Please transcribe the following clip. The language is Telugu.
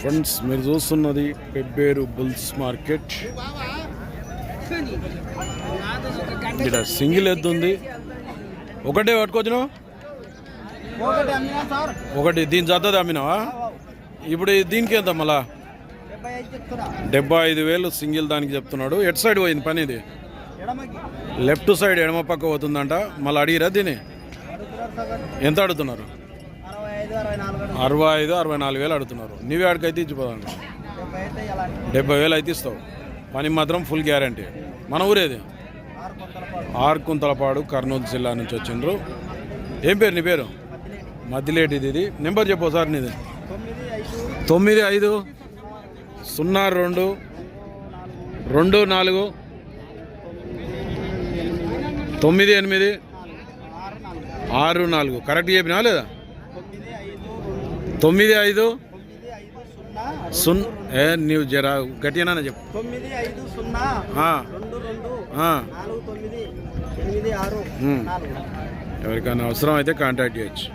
ఫ్రెండ్స్ మీరు చూస్తున్నది పెబ్బేరు బుల్స్ మార్కెట్. ఇక్కడ సింగిల్ ఎద్దు ఉంది. ఒకటే పట్టుకొచ్చినావు? ఒకటి దీని జద్దది అమ్మినావా ఇప్పుడు దీనికి ఎంత మళ్ళా? డెబ్బై ఐదు వేలు సింగిల్ దానికి చెప్తున్నాడు. ఎట్ సైడ్ పోయింది పని ఇది? లెఫ్ట్ సైడ్ ఎడమ పక్క పోతుందంట. మళ్ళీ అడిగిరా దీన్ని? ఎంత అడుగుతున్నారు? అరవై ఐదు అరవై నాలుగు వేలు అడుగుతున్నారు. నీవే ఆడికైతే ఇచ్చిపోదాం. డెబ్బై వేలు అయితే ఇస్తావు. పని మాత్రం ఫుల్ గ్యారంటీ. మన ఊరేది ఆరు కొంతల పాడు ఆర్కుంతలపాడు కర్నూలు జిల్లా నుంచి వచ్చిండ్రు. ఏం పేరు నీ పేరు? మధ్యలేటి ఇది నెంబర్ చెప్పు సార్ నీది. తొమ్మిది ఐదు. సున్నా రెండు. రెండు నాలుగు. తొమ్మిది ఎనిమిది. ఆరు నాలుగు. ఆరు నాలుగు. కరెక్ట్ చెప్పినా లేదా? తొమ్మిది ఐదు సున్ ఏ నీవు జరా గట్టిగానే చెప్పు తొమ్మిది ఐదు సున్నా ఆ, రెండు రెండు ఆ. నాలుగు తొమ్మిది ఎనిమిది ఆరు ఉమ్. నాలుగు ఎవరికైనా అవసరం అయితే కాంటాక్ట్ చేయొచ్చు